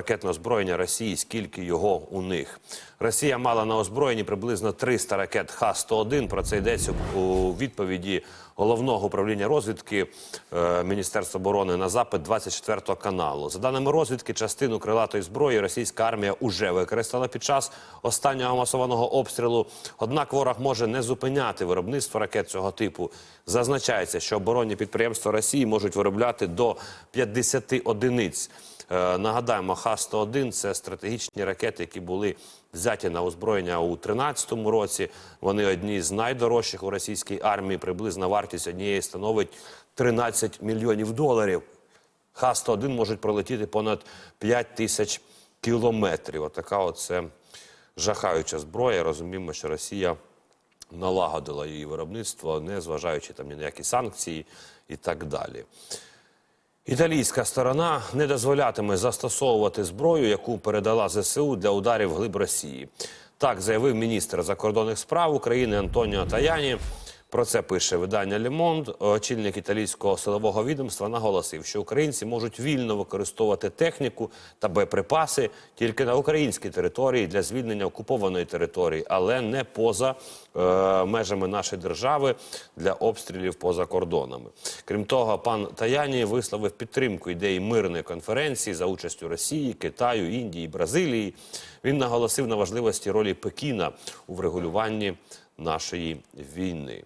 ракетне озброєння Росії, скільки його у них. Росія мала на озброєнні приблизно 300 ракет Х-101. Про це йдеться у відповіді головного управління розвідки е, Міністерства оборони на запит 24 каналу. За даними розвідки, частину крилатої зброї російська армія уже використала під час останнього масованого обстрілу. Однак ворог може не зупиняти виробництво ракет цього типу. Зазначається, що оборонні підприємства Росії можуть виробляти до 50 одиниць. Е, Нагадаємо, Х-101 – це стратегічні ракети, які були взяті на озброєння у 2013 році. Вони одні з найдорожчих у російській армії. Приблизна вартість однієї становить 13 мільйонів доларів. Х-101 можуть пролетіти понад 5 тисяч кілометрів. Отака оце жахаюча зброя. Розуміємо, що Росія налагодила її виробництво, не зважаючи там ні на які санкції і так далі. Італійська сторона не дозволятиме застосовувати зброю, яку передала ЗСУ для ударів глиб Росії. Так заявив міністр закордонних справ України Антоніо Таяні. Про це пише видання Лемонд. Очільник італійського силового відомства наголосив, що українці можуть вільно використовувати техніку та боєприпаси тільки на українській території для звільнення окупованої території, але не поза е, межами нашої держави для обстрілів поза кордонами. Крім того, пан Таяні висловив підтримку ідеї мирної конференції за участю Росії, Китаю, Індії, Бразилії. Він наголосив на важливості ролі Пекіна у врегулюванні нашої війни.